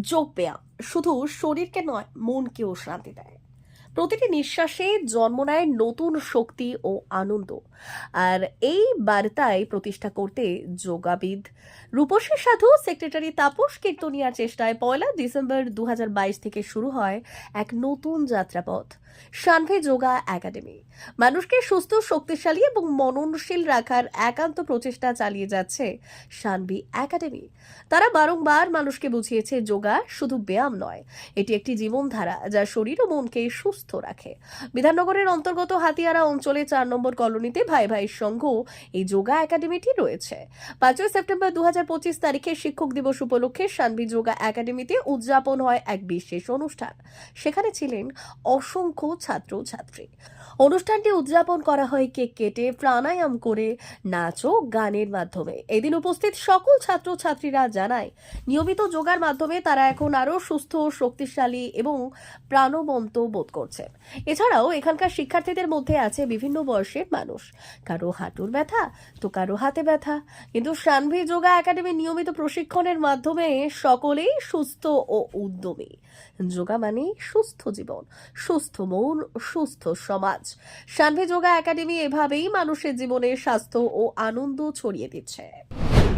যোগব্যায়াম শুধু শরীরকে নয় মনকেও শান্তি দেয়। প্রতিটি নিঃশ্বাসে জন্ম নেয় নতুন শক্তি ও আনন্দ। আর এই বার্তায় প্রতিষ্ঠা করতে যোগাবিদ রূপসী সাধু, সেক্রেটারি তাপস কীর্তনিয়ার চেষ্টায় পয়লা ডিসেম্বর দুহাজার বাইশ থেকে শুরু হয় এক নতুন যাত্রাপথ শানভে যোগা একাডেমি। মানুষকে সুস্থ, শক্তিশালী এবং মননশীল রাখার একান্ত প্রচেষ্টা চালিয়ে যাচ্ছে সানভি একাডেমি। তারা বারংবার মানুষকে বুঝিয়েছে, যোগা শুধু ব্যায়াম নয়, এটি একটি জীবনধারা যা শরীর ও মনকে সুস্থ রাখে। বিধাননগরের অন্তর্গত হাতিয়ারা অঞ্চলে চার নম্বর কলোনিতে ভাই ভাই সংঘ এই যোগা একাডেমিটি রয়েছে। পাঁচই সেপ্টেম্বর দুহাজার পঁচিশ তারিখে শিক্ষক দিবস উপলক্ষে শানভি যোগা একাডেমিতে উদযাপন হয় এক বিশেষ অনুষ্ঠান। সেখানে ছিলেন অসংখ্য ছাত্র ছাত্রী। অনুষ্ঠানটি উদযাপন করা হয় কেক কেটে, প্রাণায়াম করে, নাচ ও গানের মাধ্যমে। এদিন উপস্থিত সকল ছাত্র ছাত্রীরা জানায়, নিয়মিত যোগার মাধ্যমে তারা এখন আরও সুস্থ, শক্তিশালী এবং প্রাণবন্ত বোধ করছে এছাড়াও এখানকার শিক্ষার্থীদের মধ্যে আছে বিভিন্ন বয়সের মানুষ। কারও হাঁটুর ব্যথা, তো কারও হাতে ব্যথা। কিন্তু সানভি যোগা একাডেমির নিয়মিত প্রশিক্ষণের মাধ্যমে সকলেই সুস্থ ও উদ্যমী। যোগা মানে সুস্থ জীবন, সুস্থ মন, সুস্থ সমাজ। সানভি যোগা একাডেমি এভাবেই মানুষের জীবনে স্বাস্থ্য ও আনন্দ ছড়িয়ে দিচ্ছে।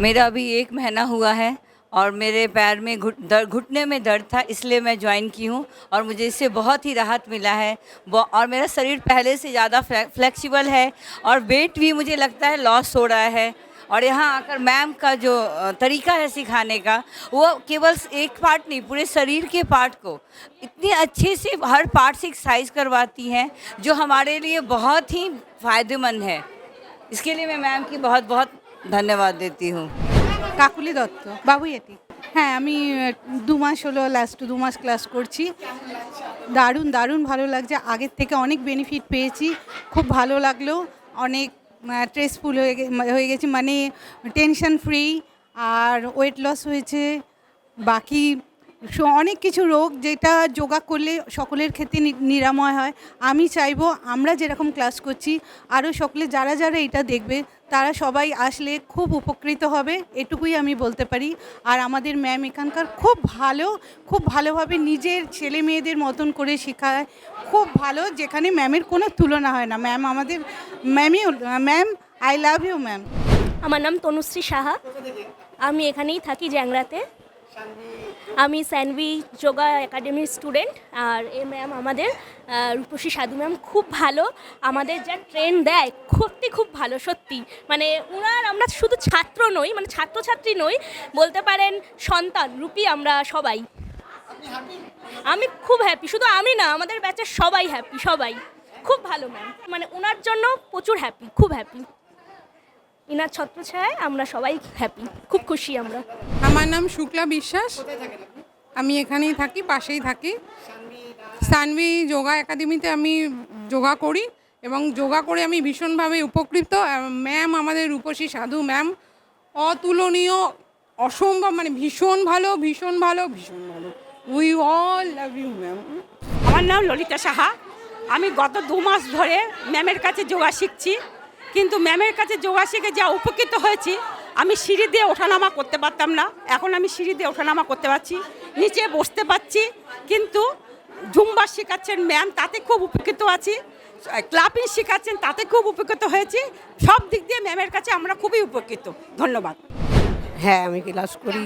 মেরা এক মহিনা হুয়া হ্যাঁ और मेरे पैर में घुटने में दर्द था, इसलिए मैं ज्वाइन की हूँ और मुझे इससे बहुत ही राहत मिला है। और मेरा शरीर पहले से ज़्यादा फ्लेक्सिबल है और वेट भी मुझे लगता है लॉस हो रहा है। और यहाँ आकर मैम का जो तरीका है सिखाने का, वो केवल एक पार्ट नहीं, पूरे शरीर के पार्ट को इतने अच्छे से हर पार्ट से एक्सरसाइज करवाती हैं, जो हमारे लिए बहुत ही फ़ायदेमंद है। इसके लिए मैं मैम की बहुत बहुत धन्यवाद देती हूँ। কাকুলি দত্ত। বাবুইয়াটি হ্যাঁ আমি দু মাস হলো লাস্ট দু মাস ক্লাস করছি। দারুণ দারুণ ভালো লাগছে। আগের থেকে অনেক বেনিফিট পেয়েছি। খুব ভালো লাগল। অনেক স্ট্রেসফুল হয়ে হয়ে গেছি। মানে টেনশন ফ্রি আর ওয়েট লস হয়েছে। বাকি অনেক কিছু রোগ যেটা যোগা করলে সকলের ক্ষেত্রে নি- নিরাময় হয়। আমি চাইব আমরা যেরকম ক্লাস করছি আরও সকলে যারা যারা এটা দেখবে তারা সবাই আসলে খুব উপকৃত হবে এটুকুই আমি বলতে পারি। আর আমাদের ম্যাম এখানকার খুব ভালো খুব ভালোভাবে নিজের ছেলে মেয়েদের মতন করে শেখায়। খুব ভালো যেখানে ম্যামের কোনো তুলনা হয় না। ম্যাম আমাদের ম্যামই ma'am I love you ma'am. আমার নাম তনুশ্রী সাহা। আমি এখানেই থাকি জ্যাংরাতে আমি স্যানভি যোগা একাডেমির স্টুডেন্ট, আর এ ম্যাম আমাদের রূপসী সাধু ম্যাম খুব ভালো। আমাদের যা ট্রেন দেয়, সত্যি খুব ভালো, সত্যি। মানে ওনার আমরা শুধু ছাত্র নই মানে ছাত্রছাত্রী নই, বলতে পারেন সন্তান, রূপী আমরা সবাই। আমি খুব হ্যাপি শুধু আমি না, আমাদের ব্যাচের সবাই হ্যাপি সবাই। খুব ভালো ম্যাম। মানে ওনার জন্য প্রচুর হ্যাপি খুব হ্যাপি ইনার ছত্রছায়ায় আমরা সবাই হ্যাপি খুব খুশি আমরা। আমার নাম শুক্লা বিশ্বাস। আমি এখানেই থাকি পাশেই থাকি। সানভি যোগা একাডেমিতে আমি যোগা করি এবং যোগা করে আমি ভীষণভাবে উপকৃত। ম্যাম আমাদের রূপসী সাধু ম্যাম অতুলনীয় অসম্ভব মানে ভীষণ ভালো ভীষণ ভালো ভীষণ ভালো। We all love you ma'am আমার নাম ললিতা সাহা। আমি গত দু মাস ধরে ম্যামের কাছে যোগা শিখছি। কিন্তু ম্যামের কাছে যোগা শিখে যা উপকৃত হয়েছি, আমি সিঁড়ি দিয়ে ওঠানামা করতে পারতাম না। এখন আমি সিঁড়ি দিয়ে ওঠানামা করতে পারছি, নিচে বসতে পারছি, কিন্তু জুম্বা শেখাচ্ছেন ম্যাম, তাতে খুব উপকৃত আছি। ক্লাপিং শেখাচ্ছেন, তাতে খুব উপকৃত হয়েছি। সব দিক দিয়ে ম্যামের কাছে আমরা খুবই উপকৃত। ধন্যবাদ। হ্যাঁ আমি ক্লাস করি।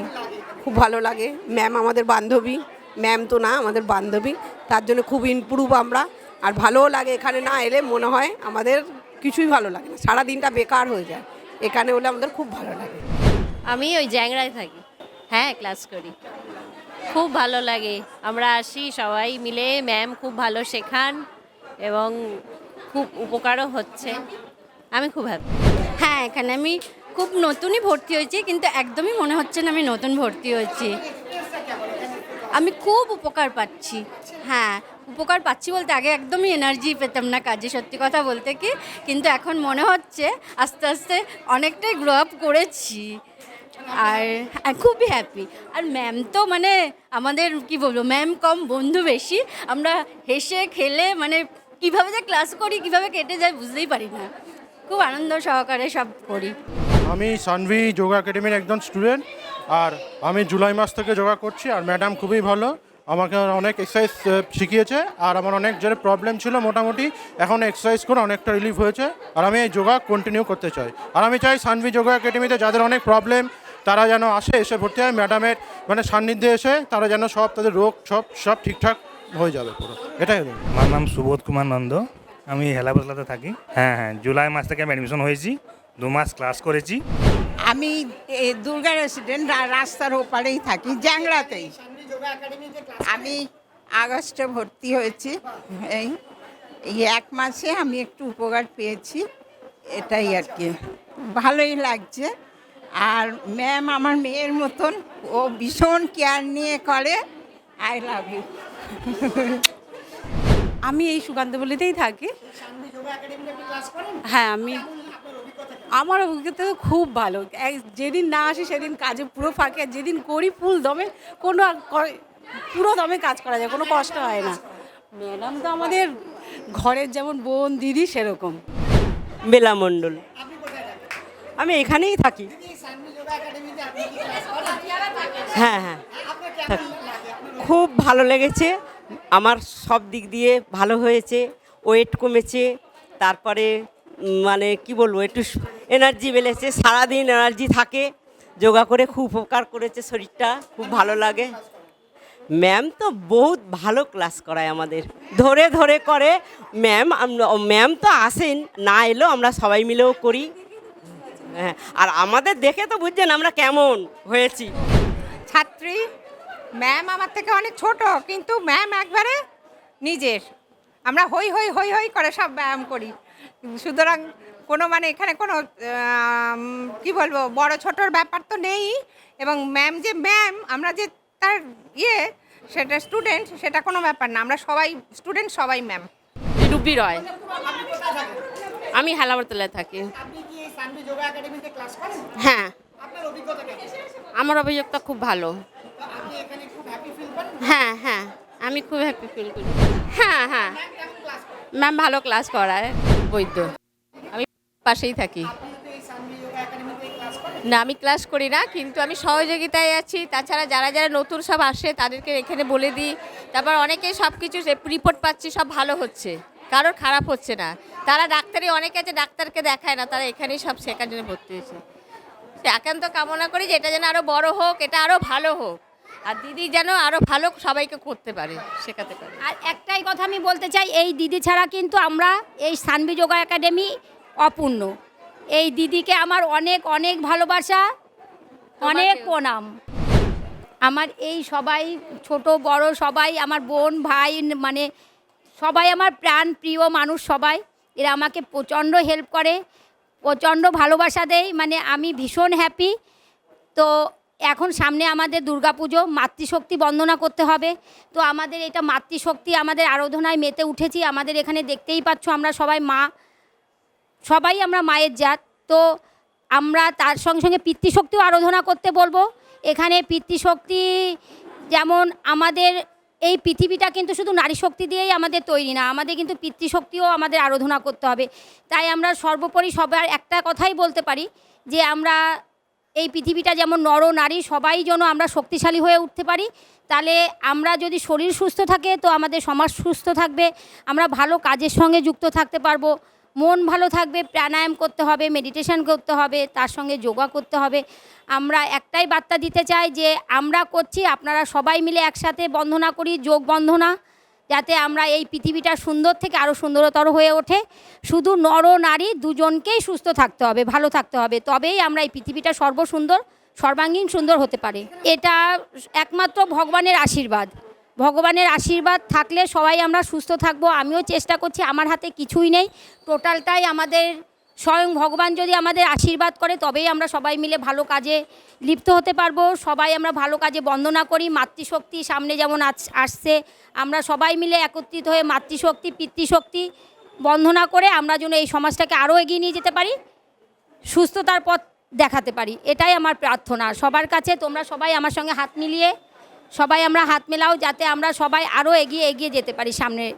খুব ভালো লাগে। ম্যাম আমাদের বান্ধবী। ম্যাম তো না, আমাদের বান্ধবী। তার জন্য খুব ইমপ্রুভ আমরা। আর ভালোও লাগে এখানে না এলে, মনে হয় আমাদের কিছুই ভালো লাগে না। সারা দিনটা বেকার হয়ে যায়। এখানে হলে আমাদের খুব ভালো লাগে। আমি ওই জ্যাংরায় থাকি। হ্যাঁ ক্লাস করি। খুব ভালো লাগে। আমরা আসি সবাই মিলে। ম্যাম খুব ভালো শেখান এবং খুব উপকারও হচ্ছে। আমি খুব হ্যাপি হ্যাঁ এখানে আমি খুব নতুনই ভর্তি হয়েছি কিন্তু একদমই মনে হচ্ছে না আমি নতুন ভর্তি হয়েছি। আমি খুব উপকার পাচ্ছি। হ্যাঁ উপকার পাচ্ছি বলতে আগে একদমই এনার্জি পেতাম না কাজে, সত্যি কথা বলতে কি? কিন্তু এখন মনে হচ্ছে আস্তে আস্তে অনেকটাই গ্রো আপ করেছি। আর খুবই হ্যাপি আর ম্যাম তো মানে আমাদের কি বলব ম্যাম কম, বন্ধু বেশি। আমরা হেসে, খেলে মানে কীভাবে যে ক্লাস করি, কীভাবে কেটে যায় বুঝতেই পারি না। খুব আনন্দ সহকারে সব করি। আমি সানভি যোগা একাডেমির একজন স্টুডেন্ট আর আমি জুলাই মাস থেকে যোগা করছি, আর ম্যাডাম খুবই ভালো। আমাকে অনেক এক্সারসাইজ শিখিয়েছে আর আমার অনেক যে প্রবলেম ছিল মোটামুটি। এখন এক্সারসাইজ করে অনেকটা রিলিফ হয়েছে আর আমি এই যোগা কন্টিনিউ করতে চাই। আর আমি চাই সানভি যোগা একাডেমিতে যাদের অনেক প্রবলেম তারা যেন আসে এসে ভর্তি হয়। ম্যাডামের মানে সান্নিধ্যে এসে তারা যেন সব তাদের রোগ সব সব ঠিকঠাক হয়ে যাবে পুরো। এটাই আমার নাম সুবোধ কুমার নন্দ। আমি হেলাবতলাতে থাকি। হ্যাঁ হ্যাঁ জুলাই মাস থেকে আমি অ্যাডমিশন হয়েছি। দু মাস ক্লাস করেছি। আমি এ, দুর্গা রেসিডেন্ট রা- রাস্তার ওপারেই থাকি জ্যাংড়াতেই। আমি আগস্টে ভর্তি হয়েছি। এই এই এক মাসে আমি একটু উপকার পেয়েছি এটাই আর কি। ভালোই লাগছে। আর ম্যাম আমার মেয়ের মতন ও ভীষণ কেয়ার নিয়ে করে। আই লাভ ইউ আমি এই সুকান্তবলিতেই থাকি। হ্যাঁ আমি আমার অভিজ্ঞতা তো খুব ভালো। এক- যেদিন না আসি সেদিন কাজে পুরো ফাঁকে যেদিন করি ফুল দমে কোনো পুরো দমে কাজ করা যায় কোনো কষ্ট হয় না। ম্যাডাম তো আমাদের ঘরের যেমন বোন দিদি সেরকম। বেলা মণ্ডল আমি এখানেই থাকি। হ্যাঁ হ্যাঁ। খুব ভালো লেগেছে। আমার সব দিক দিয়ে ভালো হয়েছে ওয়েট কমেছে তারপরে মানে কি বলব, একটু এনার্জি বেড়েছে, সারাদিন এনার্জি থাকে। যোগা করে খুব উপকার করেছে শরীরটা, খুব ভালো লাগে। ম্যাম তো বহুত ভালো ক্লাস করায় আমাদের। ধরে ধরে করে ম্যাম ম্যাম তো আসেন, না এলেও আমরা সবাই মিলেও করি। হ্যাঁ আর আমাদের দেখে তো বুঝছেন আমরা কেমন হয়েছি। ছাত্রী ম্যাম আমার থেকে অনেক ছোট, কিন্তু ম্যাম একবারে নিজের। আমরা হই হই হই হই করে সব ব্যায়াম করি। সুতরাং কোনো মানে এখানে কোনো কি বলব বড় ছোটর ব্যাপার তো নেই। এবং ম্যাম যে ম্যাম আমরা যে তার ইয়ে সেটা স্টুডেন্ট সেটা কোনো ব্যাপার না। আমরা সবাই স্টুডেন্ট সবাই ম্যাম রুবি রয়। আমি হেলাবরতলায় থাকি। হ্যাঁ। আমার অভিযোগটা খুব ভালো। হ্যাঁ হ্যাঁ। আমি খুব হ্যাপি ফিল করি। হ্যাঁ হ্যাঁ। ম্যাম ভালো ক্লাস করায়। বৈদ্য। আমি পাশেই থাকি। না, আমি ক্লাস করি না, কিন্তু আমি সহযোগিতায় আছি। তাছাড়া যারা যারা নতুন সব আসে, তাদেরকে এখানে বলে দিই। তারপর অনেকে সব কিছু রিপোর্ট পাচ্ছি, সব ভালো হচ্ছে। কারোর খারাপ হচ্ছে না। তারা ডাক্তারি, অনেকে আছে ডাক্তারকে দেখায় না, তারা এখানেই সব শেখার জন্য ভর্তি হয়েছে। একান্ত কামনা করি যে এটা যেন আরও বড় হোক, এটা আরও ভালো হোক। আর দিদি যেন আরও ভালো সবাইকে করতে পারে শেখাতে পারে। আর একটাই কথা আমি বলতে চাই এই দিদি ছাড়া কিন্তু আমরা এই সানবি যোগা একাডেমি অপূর্ণ। এই দিদিকে আমার অনেক অনেক ভালোবাসা অনেক প্রণাম। আমার এই সবাই ছোট বড় সবাই আমার বোন ভাই মানে সবাই আমার প্রাণ প্রিয় মানুষ সবাই এরা আমাকে প্রচণ্ড হেল্প করে প্রচণ্ড ভালোবাসা দেয় মানে আমি ভীষণ হ্যাপি তো এখন সামনে আমাদের দুর্গাপুজো, মাতৃশক্তি বন্দনা করতে হবে। তো আমাদের এটা মাতৃশক্তি, আমাদের আরাধনায় মেতে উঠেছি। আমাদের এখানে দেখতেই পাচ্ছ আমরা সবাই মা, সবাই আমরা মায়ের জাত। তো আমরা তার সঙ্গে সঙ্গে পিতৃশক্তিও আরাধনা করতে বলব। এখানে পিতৃশক্তি যেমন আমাদের, এই পৃথিবীটা কিন্তু শুধু নারী শক্তি দিয়েই আমাদের তৈরি না, আমাদের কিন্তু পিতৃশক্তিও আমাদের আরাধনা করতে হবে। তাই আমরা সর্বোপরি সবার একটা কথাই বলতে পারি যে আমরা এই পৃথিবীটা যেমন নর, নারী, সবাই যেন আমরা শক্তিশালী হয়ে উঠতে পারি, তাহলে আমরা যদি শরীর সুস্থ থাকে তো আমাদের সমাজ সুস্থ থাকবে, আমরা ভালো কাজের সঙ্গে যুক্ত থাকতে পারব, মন ভালো থাকবে, প্রাণায়াম করতে হবে মেডিটেশন করতে হবে, তার সঙ্গে যোগা করতে হবে। আমরা একটাই বার্তা দিতে চাই যে আমরা করছি, আপনারা সবাই মিলে একসাথে বন্ধনা করি, যোগ বন্ধনা যাতে আমরা এই পৃথিবীটা সুন্দর থেকে আরও সুন্দরতর হয়ে ওঠে। শুধু নর নারী দুজনকেই সুস্থ থাকতে হবে, ভালো থাকতে হবে। তবেই আমরা এই পৃথিবীটা সর্বসুন্দর, সর্বাঙ্গীন সুন্দর হতে পারে। এটা একমাত্র ভগবানের আশীর্বাদ। ভগবানের আশীর্বাদ থাকলে সবাই আমরা সুস্থ থাকব। আমিও চেষ্টা করছি, আমার হাতে কিছুই নেই। টোটালটাই আমাদের স্বয়ং ভগবান যদি আমাদের আশীর্বাদ করে, তবেই আমরা সবাই মিলে ভালো কাজে লিপ্ত হতে পারব। সবাই আমরা ভালো কাজে বন্দনা করি, মাতৃশক্তি সামনে যেমন আস- আসছে, আমরা সবাই মিলে একত্রিত হয়ে মাতৃশক্তি, পিতৃশক্তি বন্ধনা করে আমরা যেন এই সমাজটাকে আরও এগিয়ে নিয়ে যেতে পারি, সুস্থতার পথ দেখাতে পারি। এটাই আমার প্রার্থনা। সবার কাছে তোমরা সবাই আমার সঙ্গে হাত মিলিয়ে, সবাই আমরা হাত মেলাও যাতে আমরা সবাই আরও এগিয়ে এগিয়ে যেতে পারি, সামনে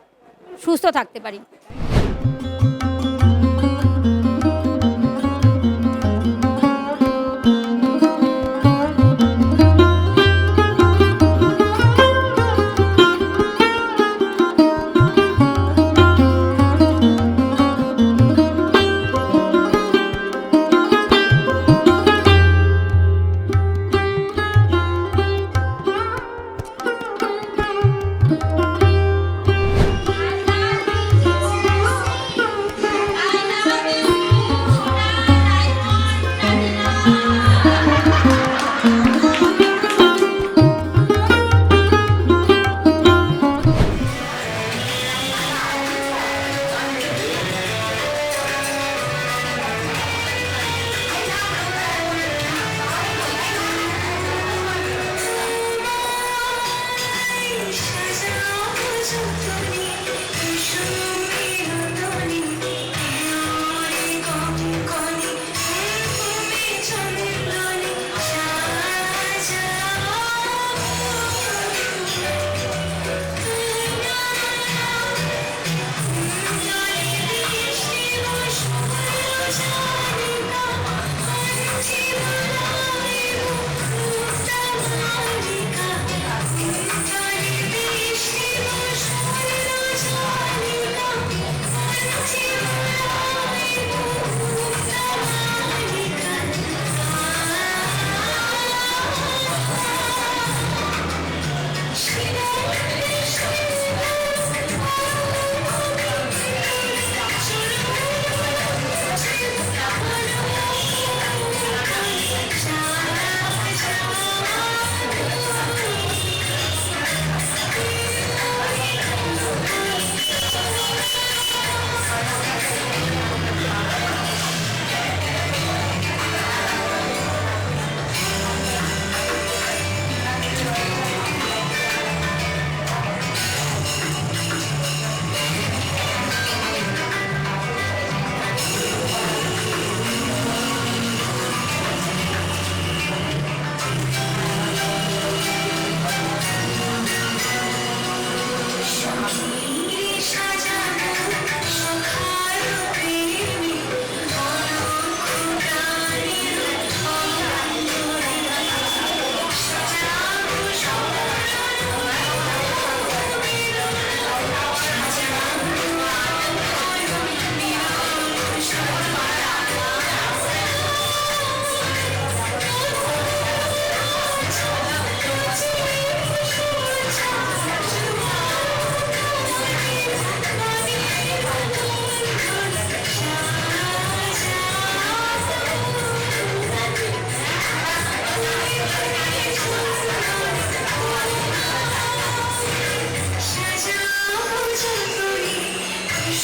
সুস্থ থাকতে পারি।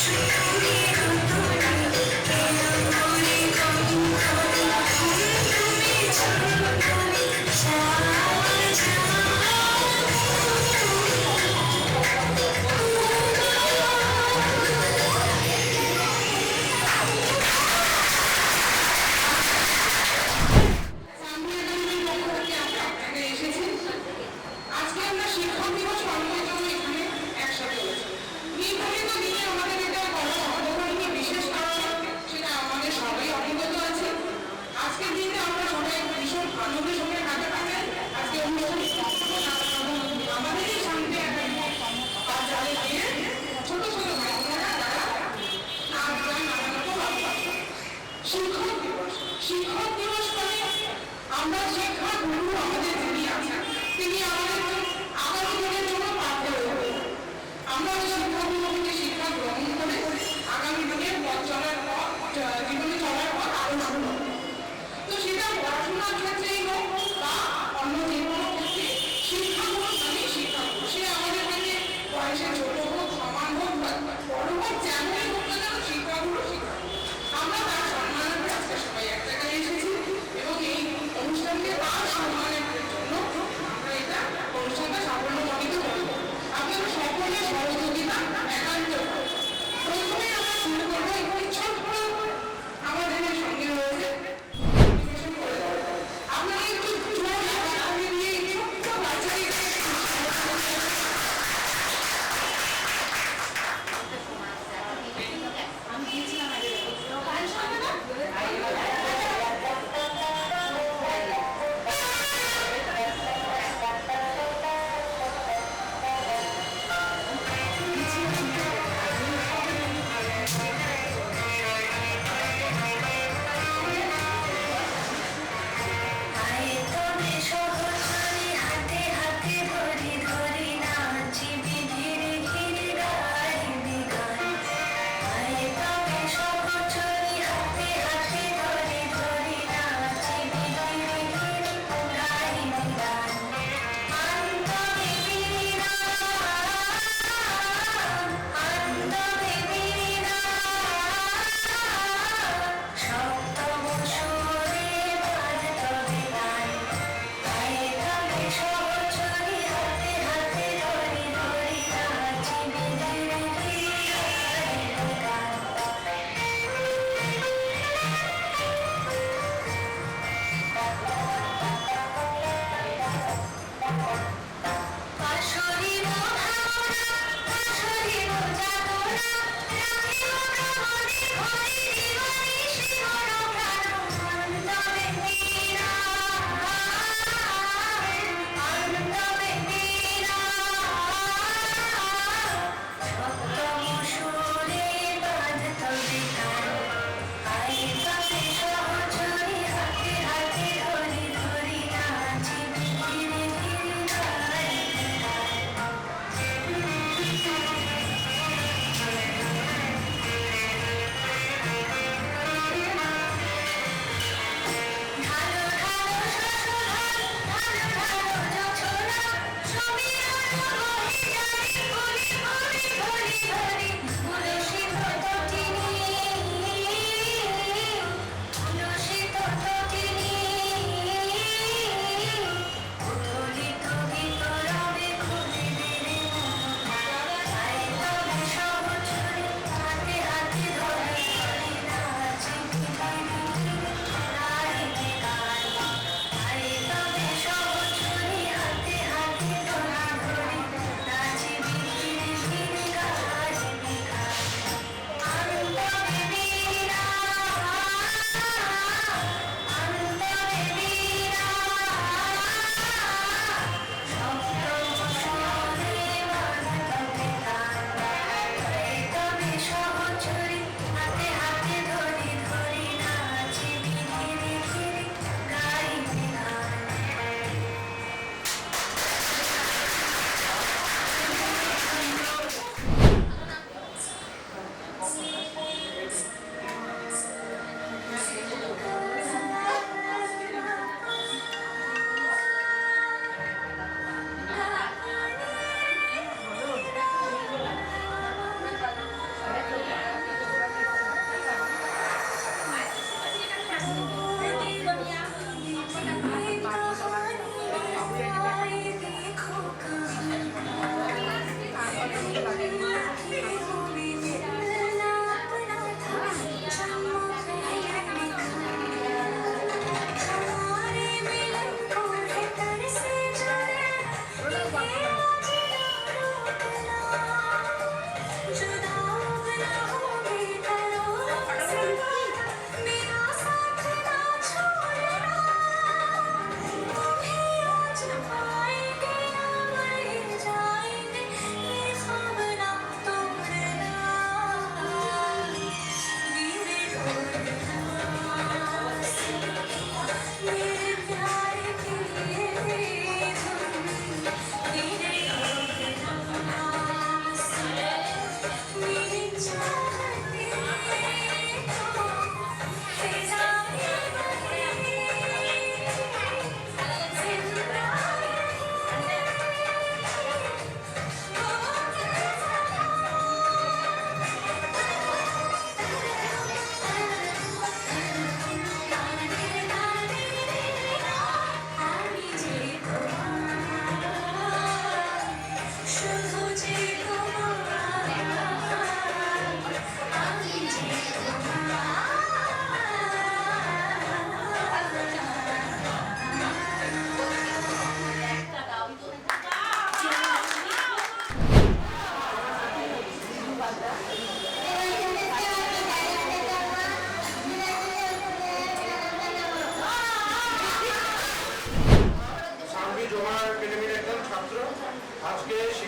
Yeah. আমরা শেখা গুরু আমাদের যিনি তিনি আমাদের আগামী দিনের জন্য পাত্র আমরা শিক্ষাগুলো শিক্ষা গ্রহণ আগামী দিনে পথ চলার পথ তো সেটা পড়াশোনার ক্ষেত্রেই হোক বা অন্য যে কোনো ক্ষেত্রে শিক্ষাগুলো মানে সে আমাদের কাছে বয়সে ছোট হোক, সমান হোক বড় হোক, যেমনই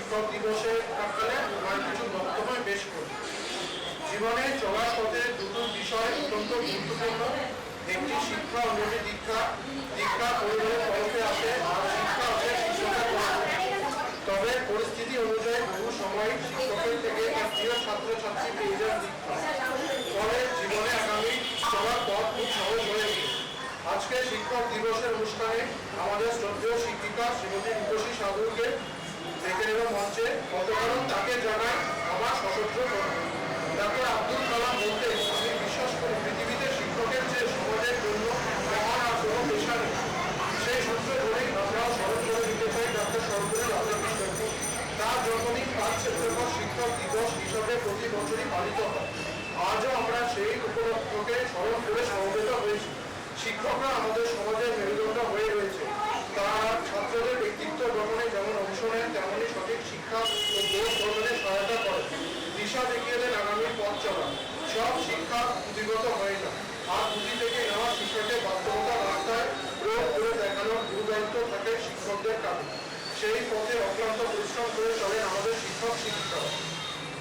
শিক্ষক দিবসে প্রাক্কালে আমার কিছু বক্তব্য পেশ করি। জীবনে চলার পথে দুটো বিষয় অত্যন্ত গুরুত্বপূর্ণ। একটি শিক্ষা, অন্যটি দীক্ষা। দীক্ষা পরিবারের তরফে আসে, আর শিক্ষা আসে তবে পরিস্থিতি অনুযায়ী বহু সময় শিক্ষকের থেকে তার প্রিয় ছাত্রছাত্রী পেয়ে যান ফলে জীবনে আগামী চলার পথ খুব সহজ হয়ে আজকে শিক্ষক দিবসের অনুষ্ঠানে আমাদের শ্রদ্ধেয় শিক্ষিকা শ্রীমতী রূপসী সাধুকে ডেকে নেব মঞ্চে গতকালও তাকে জানাই আমার সশস্ত্র প্রণাম আব্দুল কালাম বলতে, আমি বিশ্বাস করি পৃথিবীতে শিক্ষকের চেয়ে সমাজের জন্য মহান আর কোনো পেশা নেই, সেই সূত্র ধরেই আমরাও স্মরণ করে দিতে চাই ডক্টর সর্বপল্লী রাধাকৃষ্ণকে তার জন্মদিন পাঁচ সেপ্টেম্বর শিক্ষক দিবস হিসাবে প্রতি বছরই পালিত হয়। আজও আমরা সেই উপলক্ষকে স্মরণ করে সমবেত হয়েছি। শিক্ষকরা আমাদের সমাজের মেরুদণ্ড হয়ে রয়েছে। তারা ছাত্রদের ব্যক্তিত্ব গঠনে যেমন অংশ নেন তেমনই সঠিক শিক্ষা ও বোধ গঠনে সহায়তা করে। দিশা দেখিয়ে দেন আগামী পথ চলা। সব শিক্ষা পুঁথিগত হয় না। আর পুঁথি থেকে নেওয়া শিক্ষাকে বাস্তবতা রাস্তায় প্রয়োগ করে দেখানোর গুরুদায়িত্ব থাকে শিক্ষকদের কাছে। সেই পথে অক্লান্ত পরিশ্রম করে চলেন আমাদের শিক্ষক শিক্ষিকারা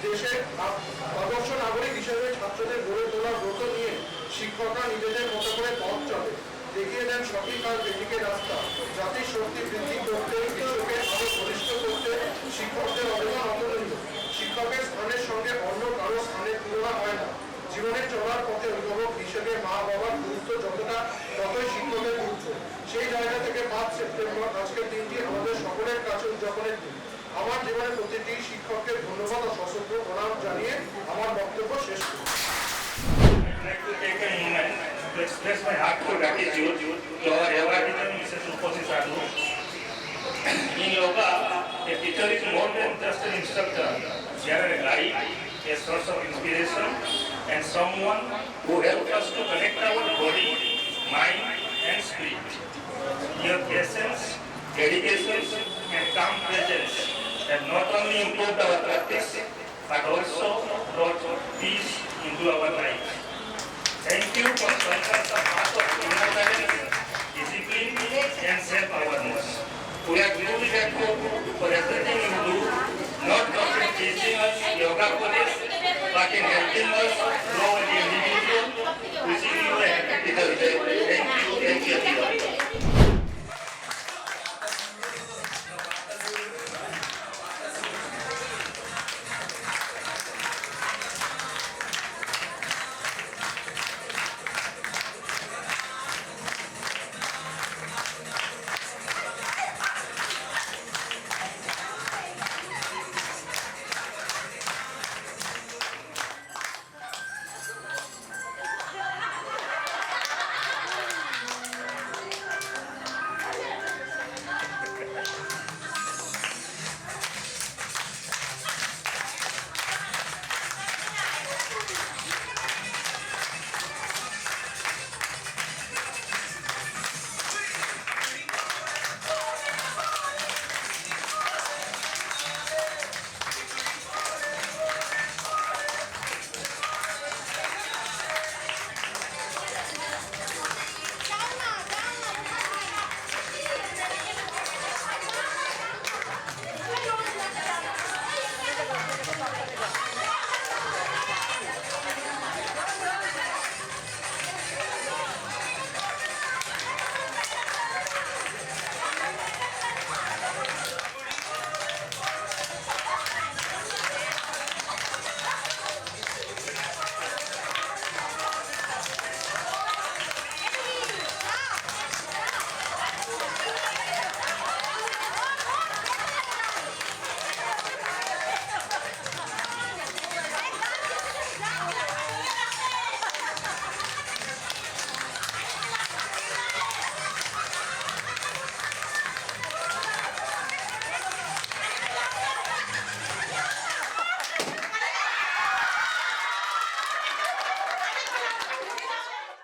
দেশের আ- আদর্শ নাগরিক হিসেবে ছাত্রদের গড়ে তোলার ব্রত নিয়ে শিক্ষকরা নিজেদের মতো করে পথ চলে। দেখিয়ে দেন সঠিক আর বেঠিকের রাস্তা। জাতির শক্তি বৃদ্ধি করতে বিশ্বকে আরও ঘনিষ্ঠ করতে, শিক্ষকদের অবদান অতুলনীয়। শিক্ষকের স্থানের সঙ্গে অন্য কারও স্থানের তুলনা হয় না। জীবনে চলার পথে অভিভাবক হিসেবে মা বাবার গুরুত্ব যতটা, ততই শিক্ষকের গুরুত্ব। সেই জায়গা থেকে পাঁচ সেপ্টেম্বর, আজকের দিনটি আমাদের সকলের কাছে উদযাপনের দিন। আমার জীবনের প্রতিটি শিক্ষককে ধন্যবাদ ও সশস্ত্র প্রণাম জানিয়ে আমার বক্তব্য শেষ করি। Express my heartfelt gratitude to our ever-given Mrs. Sadhu. In yoga, a teacher is more than just an instructor. They are a guide, a source of inspiration, and someone who helps us to connect our body, mind, and spirit. Your patience, dedication, and calm presence have not only improved our practice, but also brought peace into our Thank you.